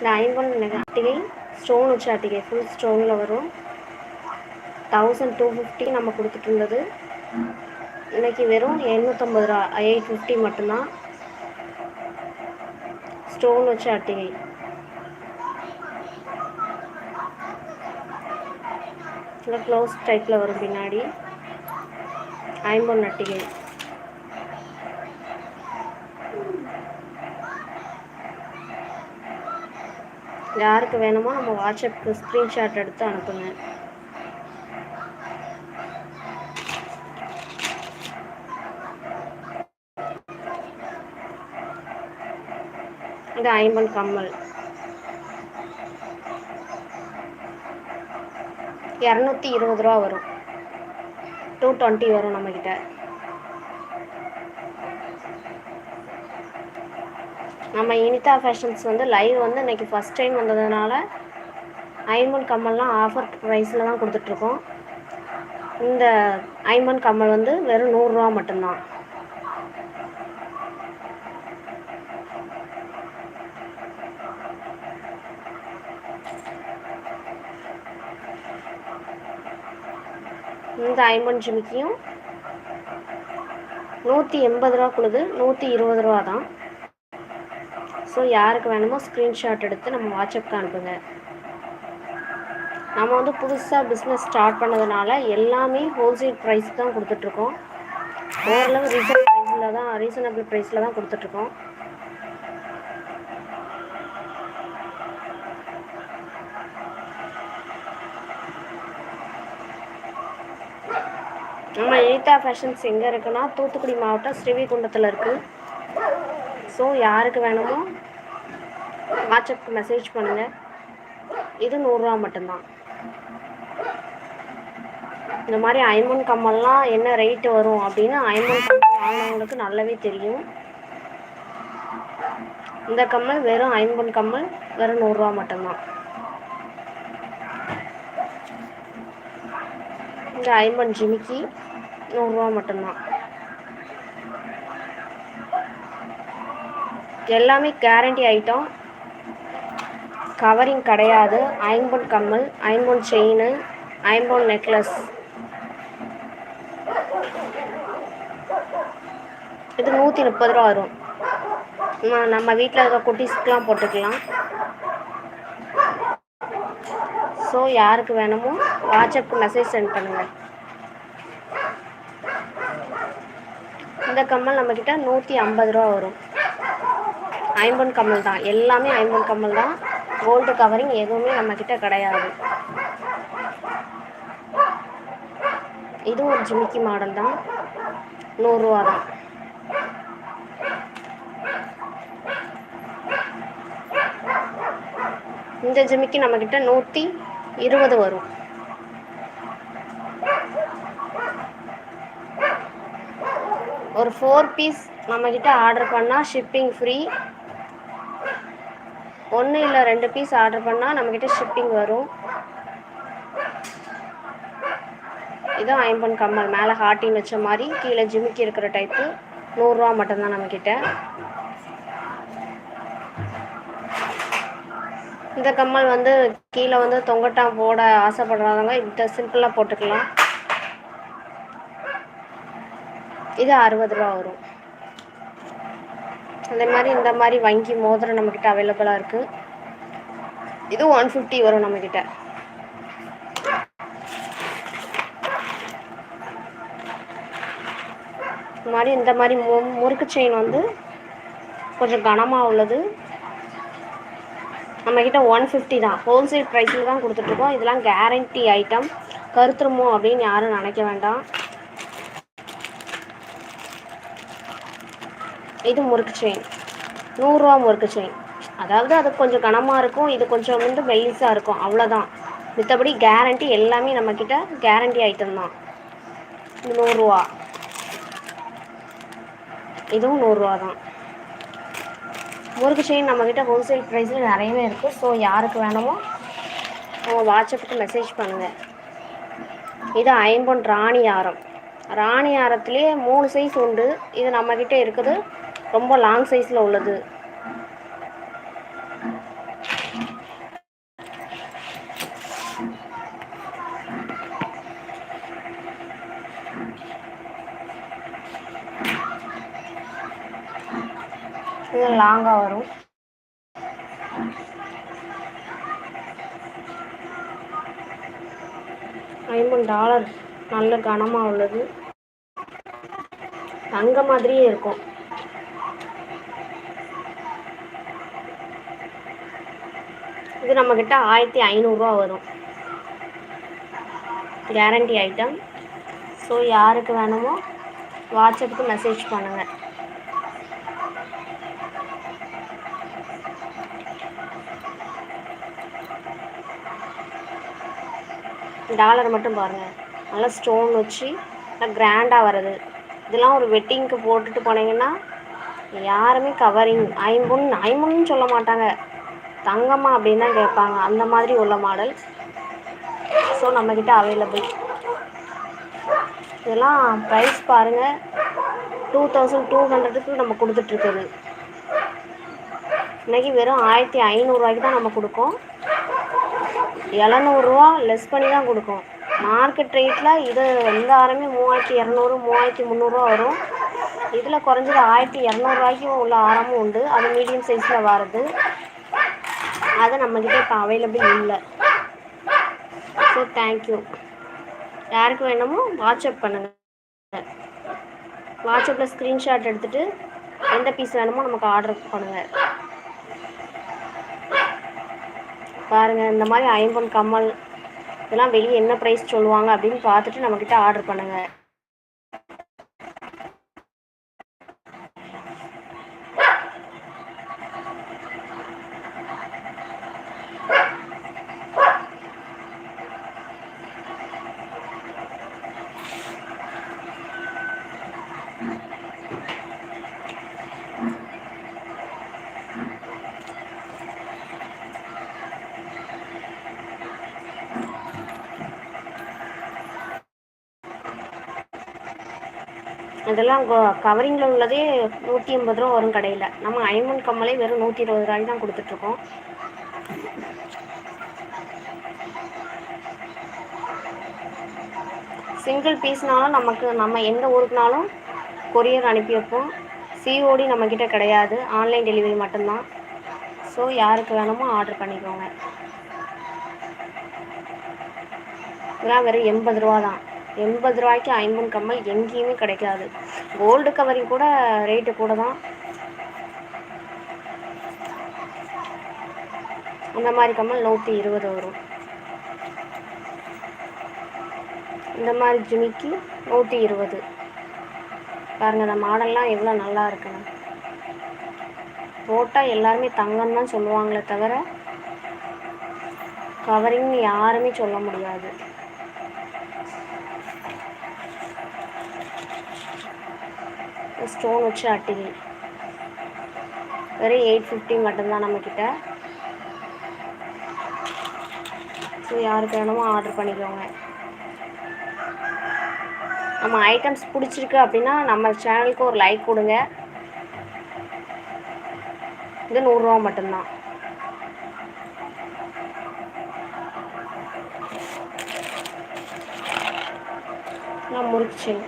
இந்த ஐம்பொன் அட்டிகை ஸ்டோன் வச்ச அட்டிகை ஃபுல் ஸ்டோனில் வரும். தௌசண்ட் டூ ஃபிஃப்டி நம்ம கொடுத்துட்டு இருந்தது. இன்றைக்கி வெறும் எண்ணூற்றம்பது ரூபா எயிட் ஃபிஃப்டி மட்டும்தான். ஸ்டோன் வச்ச அட்டிகை இல்லை க்ளோஸ் டைப்பில் வரும் பின்னாடி. ஐம்பொன் அட்டிகை யாருக்கு வேணுமோ நம்ம வாட்ஸ்அப்புக்கு ஸ்க்ரீன்ஷாட் எடுத்து அனுப்புங்க. இது ஐம்பன் கம்மல். இரநூத்தி இருபது ரூபா வரும். டூ டுவெண்ட்டி வரும் நம்மக்கிட்ட நம்ம இனிதா ஃபேஷன்ஸ் வந்து லைவ் வந்து இன்றைக்கி ஃபஸ்ட் டைம் வந்ததுனால ஐம்பன் கம்மல்லாம் ஆஃபர் ப்ரைஸில் தான் கொடுத்துட்ருக்கோம். இந்த ஐம்பன் கம்மல் வந்து வெறும் நூறுரூவா மட்டும்தான். இந்த ஐம்பன் ஜிமிக்கியும் நூற்றி எண்பது ரூபா கொடுது நூற்றி இருபது ரூபா தான். அப்புறம் யாருக்கு வேணுமோ ஸ்க்ரீன்ஷாட் எடுத்து நம்ம வாட்ஸ்அப்க்கு அனுப்புங்க. நம்ம வந்து புதுசாக பிஸ்னஸ் ஸ்டார்ட் பண்ணதுனால எல்லாமே ஹோல்சேல் ப்ரைஸ் தான் கொடுத்துட்ருக்கோம். ஓரளவு ரீசன் ப்ரைஸில் தான் ரீசனபிள் ப்ரைஸில் தான் கொடுத்துட்ருக்கோம். நம்ம எயித்தா ஃபேஷன்ஸ் எங்கே இருக்குன்னா தூத்துக்குடி மாவட்டம் ஸ்ரீவிகுண்டத்தில் இருக்குது ஸோ யாருக்கு வேணுமோ வாட்ஸ்அப்புக்கு மெசேஜ் பண்ணுங்கள் இது நூறுரூவா மட்டும்தான். இந்த மாதிரி ஐம்பன் கம்மல்லாம் என்ன ரேட்டு வரும் அப்படின்னு ஐம்பன் கம்மல் வாங்கினவங்களுக்கு நல்லாவே தெரியும். இந்த கம்மல் வெறும் ஐம்பன் கம்மல் வெறும் நூறுரூவா மட்டும்தான். இந்த ஐம்பன் ஜிமிக்கி நூறுரூவா மட்டும்தான். எல்லாமே கேரண்டி ஐட்டம் கவரிங் கிடையாது. ஐம்பொன் கம்மல் ஐம்பொன் செயின் ஐம்பொன் நெக்லஸ். இது நூற்றி முப்பது ரூபா வரும். நம்ம வீட்டில் இருக்க குட்டீஸ்க்கெலாம் போட்டுக்கலாம். ஸோ யாருக்கு வேணுமோ வாட்ஸ்அப்புக்கு மெசேஜ் சென்ட் பண்ணுங்கள் இந்த கம்மல் நம்மக்கிட்ட நூற்றி ஐம்பது ரூபா வரும். ஐம்பொன் கம்மல் தான். எல்லாமே ஐம்பொன் கம்மல் தான். கோல்டு கவரிங் எதுவுமே நம்மக்கிட்ட கிடையாது. இது ஒரு ஜிமிக்கி மாடல் தான். நூறுரூவா தான். இந்த ஜிமிக்கி நம்மக்கிட்ட நூற்றி இருபது வரும். ஒரு ஃபோர் பீஸ் நம்மக்கிட்ட ஆர்டர் பண்ணால் ஷிப்பிங் ஃப்ரீ ஒன்று இல்லை ரெண்டு பீஸ் ஆர்டர் பண்ணால் நம்மக்கிட்ட ஷிப்பிங் வரும். இதுவும் ஐம்பன் கம்மல். மேலே ஹார்ட்டின் வச்ச மாதிரி கீழே ஜிமிக்கி இருக்கிற டைப்பு நூறுரூவா மட்டும்தான் நம்மக்கிட்ட இந்த கம்மல் வந்து கீழே வந்து தொங்கட்டான் போட ஆசைப்படுறவங்க இந்த சிம்பிளாக போட்டுக்கலாம். இது அறுபது ரூபா வரும். அதே மாதிரி இந்த மாதிரி வங்கி மோதிரம் நம்மக்கிட்ட அவைலபிளாக இருக்குது இது ஒன் ஃபிஃப்டி வரும் நம்மக்கிட்ட இந்த மாதிரி இந்த மாதிரி மு முறுக்கு செயின் வந்து கொஞ்சம் கனமாக உள்ளது. நம்மக்கிட்ட ஒன் ஃபிஃப்டி தான். ஹோல்சேல் ப்ரைஸில் தான் கொடுத்துட்ருக்கோம் இதெல்லாம் கேரண்டி ஐட்டம் கருத்துருமோ அப்படின்னு யாரும் நினைக்க வேண்டாம். இது முறுக்கு செயின் நூறுரூவா முறுக்கு செயின் அதாவது அது கொஞ்சம் கனமாக இருக்கும் இது கொஞ்சம் வந்து மெல்லிஸாக இருக்கும் அவ்வளோதான் மித்தபடி கேரண்டி எல்லாமே நம்மக்கிட்ட கேரண்டி ஐட்டம் தான். நூறுரூவா. இதுவும் நூறுரூவா தான். முறுக்கு செயின் நம்மக்கிட்ட ஹோல்சேல் ப்ரைஸில் நிறையவே இருக்குது ஸோ யாருக்கு வேணுமோ அவங்க வாட்ஸ்அப்புக்கு மெசேஜ் பண்ணுங்கள் இது ஐம்பொன் ராணி ஆரம். ராணி ஆரத்துலேயே மூணு சைஸ் உண்டு. இது நம்மக்கிட்ட இருக்குது. ரொம்ப லாங் சைஸில் உள்ளது. லாங்காக வரும். ஐம்பது டாலர் நல்ல கனமாக உள்ளது. தங்க மாதிரியே இருக்கும். இது நம்மக்கிட்ட ஆயிரத்தி ஐநூறுரூவா வரும். கேரண்டி ஐட்டம் ஸோ யாருக்கு வேணுமோ வாட்ஸ்அப்புக்கு மெசேஜ் பண்ணுங்கள் டாலர் மட்டும் பாருங்கள் நல்லா ஸ்டோன் வச்சு நல்லா கிராண்டாக வருது இதெல்லாம் ஒரு வெட்டிங்க்கு போட்டுட்டு போனீங்கன்னா யாருமே கவரிங் ஐம்பொன் ஐம்பொன்னு சொல்ல மாட்டாங்க. தங்கம்மா அப்படின்னு தான் கேட்பாங்க. அந்த மாதிரி உள்ள மாடல் ஸோ நம்மக்கிட்ட அவைலபிள் இதெல்லாம் ப்ரைஸ் பாருங்கள் டூ தௌசண்ட் டூ ஹண்ட்ரடுக்கு நம்ம கொடுத்துட்ருக்குது இன்றைக்கி வெறும் ஆயிரத்தி ஐநூறுரூவாய்க்கு தான் நம்ம கொடுக்கோம். எழுநூறுவா லெஸ் பண்ணி தான் கொடுக்கும். மார்க்கெட் ரேட்டில் இது எந்த ஆரமே மூவாயிரத்தி இரநூறு மூவாயிரத்தி முந்நூறுரூவா வரும். இதில் குறைஞ்சது ஆயிரத்தி இரநூறுவாய்க்கும் உள்ள ஆரமும் உண்டு. அது மீடியம் சைஸில் வருது. அது நம்மக்கிட்ட இப்போ அவைலபிள் இல்லை. ஸோ தேங்க்யூ யாருக்கு வேணுமோ வாட்ஸ்அப் பண்ணுங்கள் வாட்ஸ்அப்பில் ஸ்க்ரீன்ஷாட் எடுத்துகிட்டு எந்த பீஸ் வேணுமோ நமக்கு ஆர்டர் பண்ணுங்கள் பாருங்கள் இந்த மாதிரி ஐம்பொன் கம்மல் இதெல்லாம் வெளியே என்ன ப்ரைஸ் சொல்லுவாங்க அப்படின்னு பார்த்துட்டு நம்மக்கிட்ட ஆர்டர் பண்ணுங்கள் அதெல்லாம் கவரிங்கில் உள்ளதே நூற்றி ஐம்பது ரூபா வரும் கடையில். நம்ம ஐமன் கம்மலே வெறும் நூற்றி இருபது ரூபாய்க்கு தான் கொடுத்துட்ருக்கோம். சிங்கிள் பீஸ்னாலும் நமக்கு நம்ம எந்த ஊருக்குனாலும் கொரியர் அனுப்பி வைப்போம். சிஓடி நம்மக்கிட்ட கிடையாது. ஆன்லைன் டெலிவரி மட்டும்தான். ஸோ யாருக்கு வேணுமோ ஆர்டர் பண்ணிக்கோங்க. இதெல்லாம் வெறும் எண்பது ரூபா தான். எண்பது ரூபாய்க்கு ஐம்பது கம்மல் எங்கேயுமே கிடைக்காது. கோல்டு கவரிங் கூட ரேட்டு கூட தான் இந்த மாதிரி கம்மல் நூற்றி இருபது வரும். இந்த மாதிரி ஜிமிக்கி நூற்றி இருபது. பாருங்கள் இந்த மாடல்லாம் எவ்வளோ நல்லா இருக்குன்னு போட்டால் எல்லாருமே தங்கம் தான் சொல்லுவாங்களே தவிர கவரிங் யாருமே சொல்ல முடியாது. ஸ்டோன் வச்சு அட்டிகை வெறும் எயிட் ஃபிஃப்டி மட்டும்தான் நம்மக்கிட்ட ஸோ யாருக்கு வேணுமோ ஆர்டர் பண்ணிக்கோங்க. நம்ம ஐட்டம்ஸ் பிடிச்சிருக்கு அப்படின்னா நம்ம சேனலுக்கு ஒரு லைக் கொடுங்க. இது நூறுரூவா மட்டும்தான். நான் முடிச்சேன்